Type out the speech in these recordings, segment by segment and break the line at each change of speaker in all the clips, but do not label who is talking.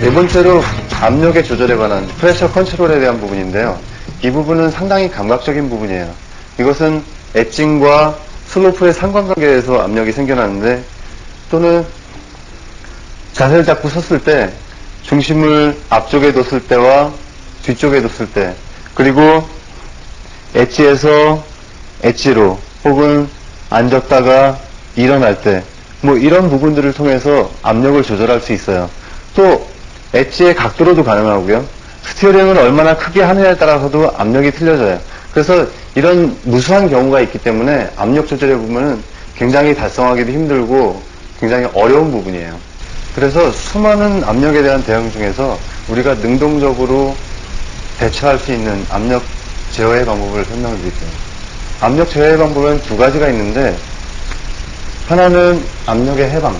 네 번째로 압력의 조절에 관한 프레셔 컨트롤에 대한 부분인데요. 이 부분은 상당히 감각적인 부분이에요. 이것은 엣징과 슬로프의 상관관계에서 압력이 생겨나는데 또는 자세를 잡고 섰을 때 중심을 앞쪽에 뒀을 때와 뒤쪽에 뒀을 때 그리고 엣지에서 엣지로 혹은 앉았다가 일어날 때 뭐 이런 부분들을 통해서 압력을 조절할 수 있어요. 또 엣지의 각도로도 가능하고요. 스티어링을 얼마나 크게 하느냐에 따라서도 압력이 틀려져요. 그래서 이런 무수한 경우가 있기 때문에 압력 조절의 부분은 굉장히 달성하기도 힘들고 굉장히 어려운 부분이에요. 그래서 수많은 압력에 대한 대응 중에서 우리가 능동적으로 대처할 수 있는 압력 제어의 방법을 설명을 드릴게요. 압력 제어의 방법은 두 가지가 있는데 하나는 압력의 해방.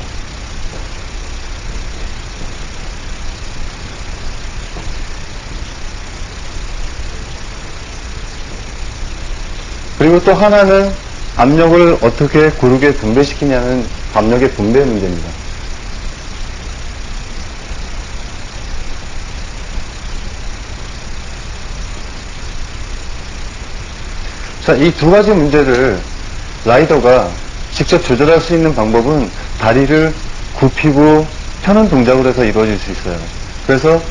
그리고 또 하나는 압력을 어떻게 고르게 분배시키냐는 압력의 분배 문제입니다. 자, 이 두 가지 문제를 라이더가 직접 조절할 수 있는 방법은 다리를 굽히고 펴는 동작으로 해서 이루어질 수 있어요. 그래서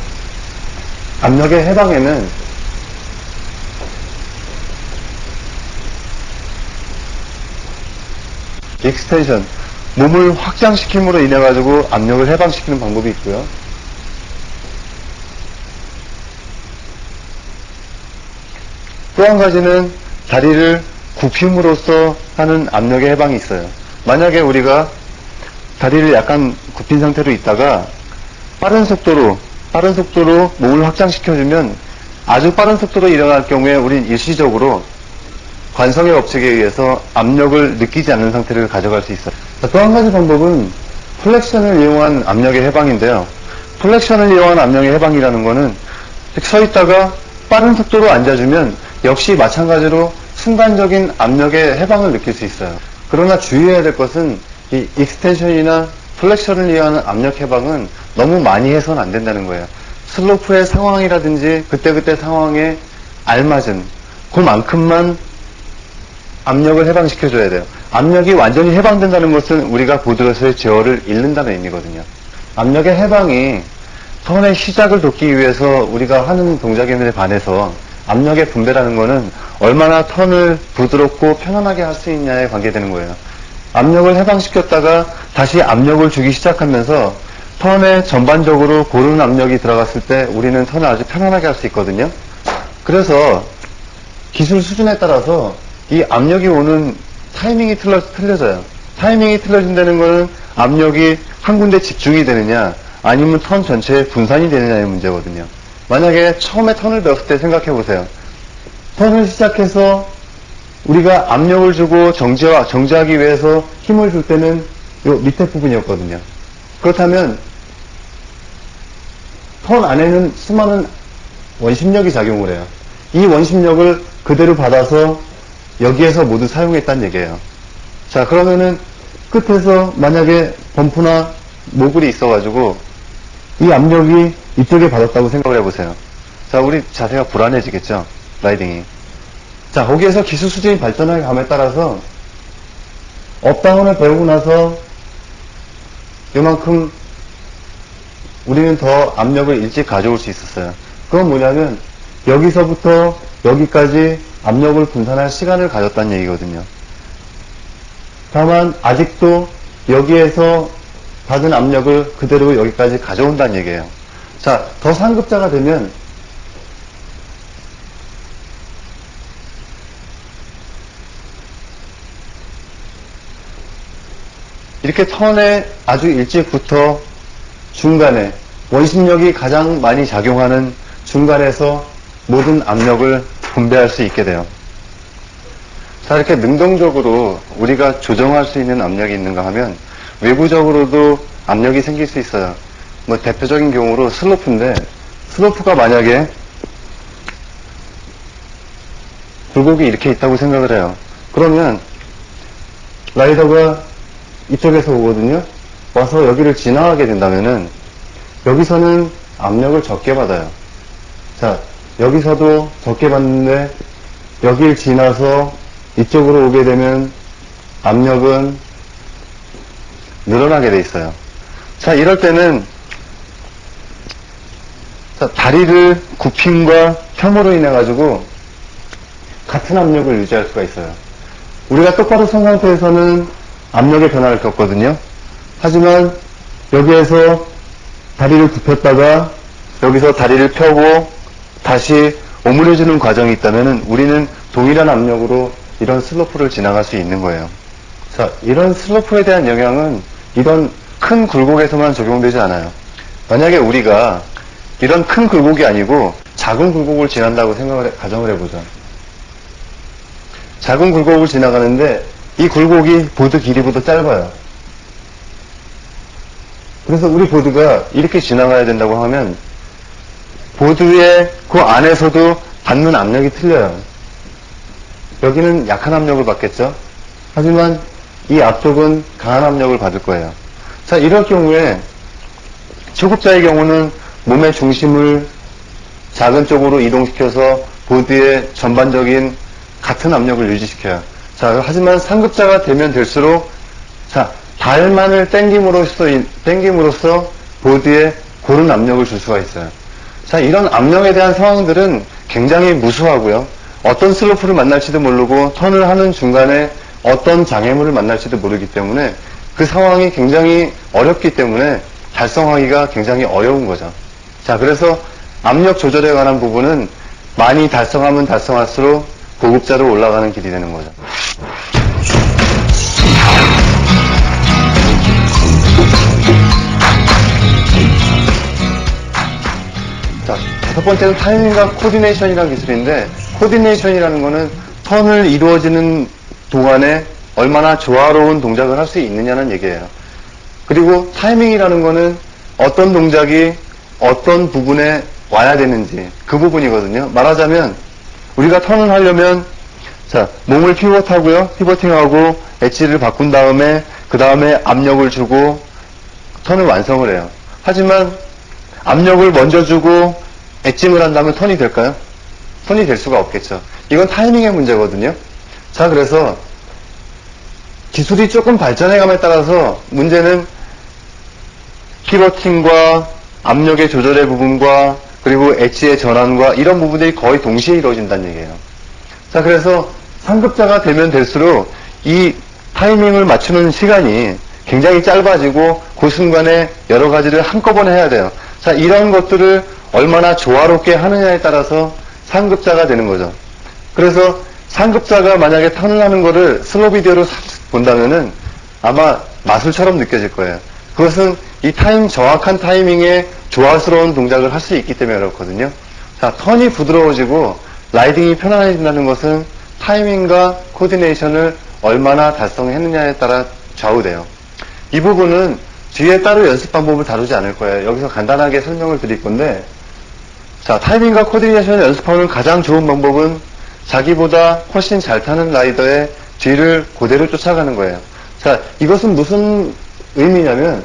압력의 해방에는 익스텐션, 몸을 확장시킴으로 인해 가지고 압력을 해방시키는 방법이 있고요. 또 한 가지는 다리를 굽힘으로써 하는 압력의 해방이 있어요. 만약에 우리가 다리를 약간 굽힌 상태로 있다가 빠른 속도로 빠른 속도로 몸을 확장시켜주면 아주 빠른 속도로 일어날 경우에 우린 일시적으로 관성의 법칙에 의해서 압력을 느끼지 않는 상태를 가져갈 수 있어요. 또 한 가지 방법은 플렉션을 이용한 압력의 해방인데요. 플렉션을 이용한 압력의 해방이라는 거는 서 있다가 빠른 속도로 앉아주면 역시 마찬가지로 순간적인 압력의 해방을 느낄 수 있어요. 그러나 주의해야 될 것은 이 익스텐션이나 플렉션을 위한 압력 해방은 너무 많이 해서는 안 된다는 거예요. 슬로프의 상황이라든지 그때그때 상황에 알맞은 그만큼만 압력을 해방시켜줘야 돼요. 압력이 완전히 해방된다는 것은 우리가 보드로서의 제어를 잃는다는 의미거든요. 압력의 해방이 턴의 시작을 돕기 위해서 우리가 하는 동작에 반해서 압력의 분배라는 것은 얼마나 턴을 부드럽고 편안하게 할 수 있냐에 관계되는 거예요. 압력을 해방시켰다가 다시 압력을 주기 시작하면서 턴에 전반적으로 고른 압력이 들어갔을 때 우리는 턴을 아주 편안하게 할 수 있거든요. 그래서 기술 수준에 따라서 이 압력이 오는 타이밍이 틀려, 틀려져요. 타이밍이 틀려진다는 것은 압력이 한 군데 집중이 되느냐 아니면 턴 전체에 분산이 되느냐의 문제거든요. 만약에 처음에 턴을 배웠을 때 생각해 보세요. 턴을 시작해서 우리가 압력을 주고 정지하, 정지하기 위해서 힘을 줄 때는 요 밑에 부분이었거든요. 그렇다면 턴 안에는 수많은 원심력이 작용을 해요. 이 원심력을 그대로 받아서 여기에서 모두 사용했다는 얘기예요. 자, 그러면은 끝에서 만약에 범프나 모글이 있어가지고 이 압력이 이쪽에 받았다고 생각을 해보세요. 자, 우리 자세가 불안해지겠죠? 라이딩이. 자, 거기에서 기술 수준이 발전하게 감에 따라서 업다운을 배우고 나서 이만큼 우리는 더 압력을 일찍 가져올 수 있었어요. 그건 뭐냐면 여기서부터 여기까지 압력을 분산할 시간을 가졌다는 얘기거든요. 다만 아직도 여기에서 받은 압력을 그대로 여기까지 가져온다는 얘기예요. 자, 더 상급자가 되면 이렇게 턴에 아주 일찍부터 중간에 원심력이 가장 많이 작용하는 중간에서 모든 압력을 분배할 수 있게 돼요. 자, 이렇게 능동적으로 우리가 조정할 수 있는 압력이 있는가 하면 외부적으로도 압력이 생길 수 있어요. 뭐 대표적인 경우로 슬로프인데 슬로프가 만약에 굴곡이 이렇게 있다고 생각을 해요. 그러면 라이더가 이쪽에서 오거든요. 와서 여기를 지나가게 된다면은 여기서는 압력을 적게 받아요. 자, 여기서도 적게 받는데 여길 지나서 이쪽으로 오게 되면 압력은 늘어나게 돼 있어요. 자, 이럴 때는 자, 다리를 굽힘과 펴므로 인해 가지고 같은 압력을 유지할 수가 있어요. 우리가 똑바로 선 상태에서는 압력의 변화를 겪거든요. 하지만 여기에서 다리를 굽혔다가 여기서 다리를 펴고 다시 오므려지는 과정이 있다면 우리는 동일한 압력으로 이런 슬로프를 지나갈 수 있는 거예요. 자, 이런 슬로프에 대한 영향은 이런 큰 굴곡에서만 적용되지 않아요. 만약에 우리가 이런 큰 굴곡이 아니고 작은 굴곡을 지난다고 생각을 해- 가정을 해보자. 작은 굴곡을 지나가는데 이 굴곡이 보드 길이보다 짧아요. 그래서 우리 보드가 이렇게 지나가야 된다고 하면 보드의 그 안에서도 받는 압력이 틀려요. 여기는 약한 압력을 받겠죠? 하지만 이 앞쪽은 강한 압력을 받을 거예요. 자, 이럴 경우에 초급자의 경우는 몸의 중심을 작은 쪽으로 이동시켜서 보드의 전반적인 같은 압력을 유지시켜요. 자, 하지만 상급자가 되면 될수록 자, 발만을 땡김으로써, 땡김으로써 보드에 고른 압력을 줄 수가 있어요. 자, 이런 압력에 대한 상황들은 굉장히 무수하고요. 어떤 슬로프를 만날지도 모르고 턴을 하는 중간에 어떤 장애물을 만날지도 모르기 때문에 그 상황이 굉장히 어렵기 때문에 달성하기가 굉장히 어려운 거죠. 자, 그래서 압력 조절에 관한 부분은 많이 달성하면 달성할수록 고급자로 올라가는 길이 되는 거죠. 자, 다섯 번째는 타이밍과 코디네이션이라는 기술인데, 코디네이션이라는 거는 턴을 이루어지는 동안에 얼마나 조화로운 동작을 할 수 있느냐는 얘기예요. 그리고 타이밍이라는 거는 어떤 동작이 어떤 부분에 와야 되는지 그 부분이거든요. 말하자면 우리가 턴을 하려면 자 몸을 피벗하고요, 피벗팅하고 엣지를 바꾼 다음에 그 다음에 압력을 주고 턴을 완성을 해요. 하지만 압력을 먼저 주고 엣징을 한다면 턴이 될까요? 턴이 될 수가 없겠죠. 이건 타이밍의 문제거든요. 자, 그래서 기술이 조금 발전해감에 따라서 문제는 피로팅과 압력의 조절의 부분과 그리고 엣지의 전환과 이런 부분들이 거의 동시에 이루어진다는 얘기예요. 자, 그래서 상급자가 되면 될수록 이 타이밍을 맞추는 시간이 굉장히 짧아지고 그 순간에 여러 가지를 한꺼번에 해야 돼요. 자, 이런 것들을 얼마나 조화롭게 하느냐에 따라서 상급자가 되는 거죠. 그래서 상급자가 만약에 턴을 하는 거를 슬로 비디오로 본다면은 아마 마술처럼 느껴질 거예요. 그것은 이 타임, 정확한 타이밍에 조화스러운 동작을 할 수 있기 때문에 그렇거든요. 자, 턴이 부드러워지고 라이딩이 편안해진다는 것은 타이밍과 코디네이션을 얼마나 달성했느냐에 따라 좌우돼요. 이 부분은 뒤에 따로 연습 방법을 다루지 않을 거예요. 여기서 간단하게 설명을 드릴 건데, 자, 타이밍과 코디네이션을 연습하는 가장 좋은 방법은 자기보다 훨씬 잘 타는 라이더의 뒤를 그대로 쫓아가는 거예요. 자, 이것은 무슨 의미냐면,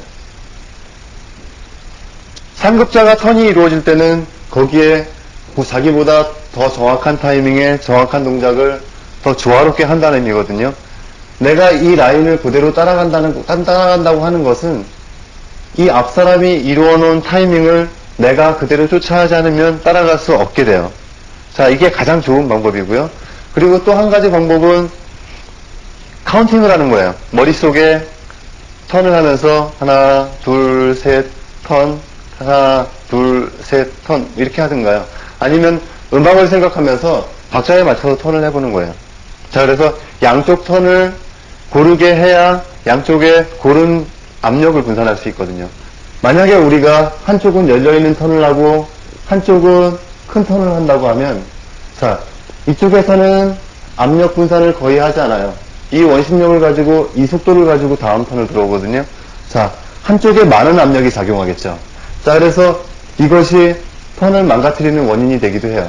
상급자가 턴이 이루어질 때는 거기에 뭐 자기보다 더 정확한 타이밍에 정확한 동작을 더 조화롭게 한다는 의미거든요. 내가 이 라인을 그대로 따라간다는, 따라간다고 하는 것은 이 앞사람이 이루어 놓은 타이밍을 내가 그대로 쫓아가지 않으면 따라갈 수 없게 돼요. 자, 이게 가장 좋은 방법이고요. 그리고 또 한 가지 방법은 카운팅을 하는 거예요. 머릿속에 턴을 하면서 하나, 둘, 셋, 턴, 하나, 둘, 셋, 턴 이렇게 하든가요. 아니면 음악을 생각하면서 박자에 맞춰서 턴을 해보는 거예요. 자, 그래서 양쪽 턴을 고르게 해야 양쪽에 고른 압력을 분산할 수 있거든요. 만약에 우리가 한쪽은 열려있는 턴을 하고 한쪽은 큰 턴을 한다고 하면 자 이쪽에서는 압력 분산을 거의 하지 않아요. 이 원심력을 가지고 이 속도를 가지고 다음 턴을 들어오거든요. 자 한쪽에 많은 압력이 작용하겠죠. 자 그래서 이것이 턴을 망가뜨리는 원인이 되기도 해요.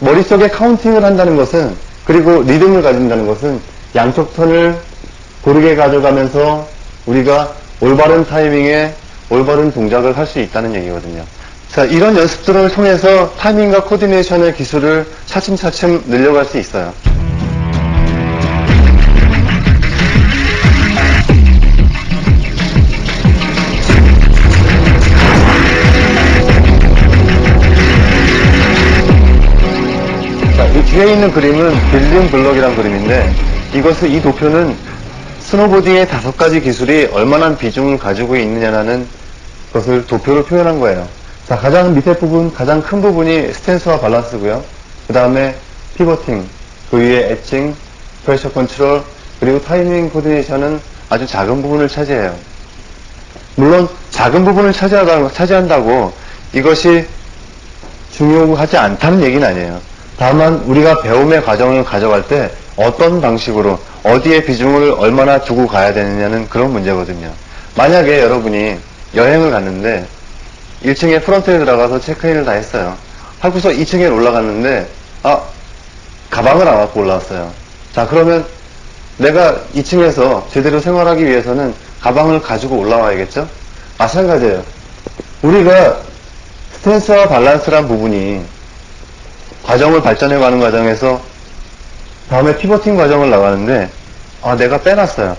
머릿속에 카운팅을 한다는 것은 그리고 리듬을 가진다는 것은 양쪽 턴을 고르게 가져가면서 우리가 올바른 타이밍에 올바른 동작을 할 수 있다는 얘기거든요. 자, 이런 연습들을 통해서 타이밍과 코디네이션의 기술을 차츰차츰 늘려갈 수 있어요. 자, 이 뒤에 있는 그림은 빌딩 블럭이란 그림인데 이것을 이 도표는 스노보딩의 다섯 가지 기술이 얼마나 비중을 가지고 있느냐라는 것을 도표로 표현한 거예요. 자, 가장 밑에 부분, 가장 큰 부분이 스탠스와 밸런스고요. 그 다음에 피버팅, 그 위에 엣칭, 프레셔 컨트롤, 그리고 타이밍 코디네이션은 아주 작은 부분을 차지해요. 물론 작은 부분을 차지한다고 이것이 중요하지 않다는 얘기는 아니에요. 다만 우리가 배움의 과정을 가져갈 때 어떤 방식으로 어디에 비중을 얼마나 두고 가야 되느냐는 그런 문제거든요. 만약에 여러분이 여행을 갔는데 1층에 프런트에 들어가서 체크인을 다 했어요. 하고서 2층에 올라갔는데 아 가방을 안 갖고 올라왔어요. 자 그러면 내가 2층에서 제대로 생활하기 위해서는 가방을 가지고 올라와야겠죠? 마찬가지예요. 우리가 스탠스와 밸런스란 부분이 과정을 발전해가는 과정에서 다음에 피버팅 과정을 나가는데 아 내가 빼놨어요.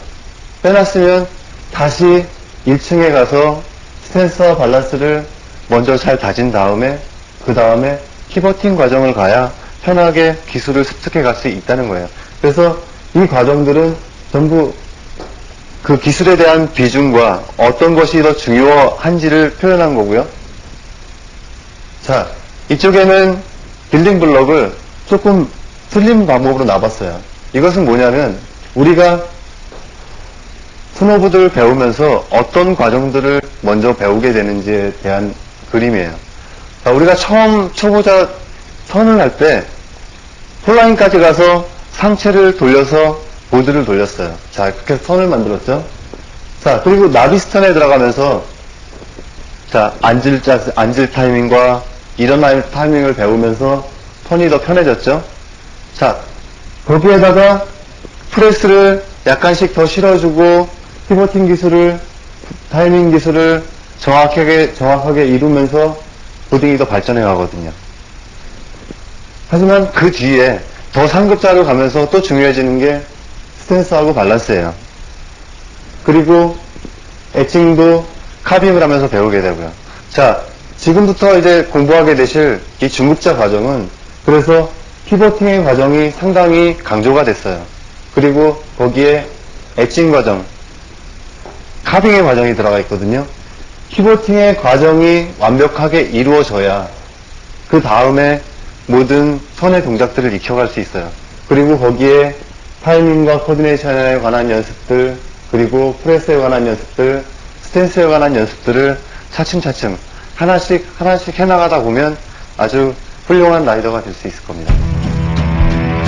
빼놨으면 다시 1층에 가서 스탠스와 밸런스를 먼저 잘 다진 다음에 그 다음에 피버팅 과정을 가야 편하게 기술을 습득해 갈 수 있다는 거예요. 그래서 이 과정들은 전부 그 기술에 대한 비중과 어떤 것이 더 중요한지를 표현한 거고요. 자, 이쪽에는 빌딩 블럭을 조금 틀린 방법으로 놔봤어요. 이것은 뭐냐면 우리가 스노보드를 배우면서 어떤 과정들을 먼저 배우게 되는지에 대한 그림이에요. 자, 우리가 처음 초보자 선을 할 때 폴라인까지 가서 상체를 돌려서 보드를 돌렸어요. 자, 그렇게 선을 만들었죠. 자, 그리고 나비스턴에 들어가면서 자, 앉을 자, 앉을 타이밍과 일어날 타이밍을 배우면서 턴이 더 편해졌죠. 자, 거기에다가 프레스를 약간씩 더 실어주고 피버팅 기술을 타이밍 기술을 정확하게 정확하게 이루면서 보딩이 더 발전해 가거든요. 하지만 그 뒤에 더 상급자로 가면서 또 중요해지는 게 스탠스하고 밸런스예요. 그리고 엣칭도 카빙을 하면서 배우게 되고요. 자, 지금부터 이제 공부하게 되실 이 중급자 과정은 그래서 피버팅의 과정이 상당히 강조가 됐어요. 그리고 거기에 엣칭 과정, 카빙의 과정이 들어가 있거든요. 피버팅의 과정이 완벽하게 이루어져야 그 다음에 모든 선의 동작들을 익혀갈 수 있어요. 그리고 거기에 타이밍과 코디네이션에 관한 연습들, 그리고 프레스에 관한 연습들, 스탠스에 관한 연습들을 차츰차츰 하나씩 하나씩 해나가다 보면 아주 훌륭한 라이더가 될 수 있을 겁니다.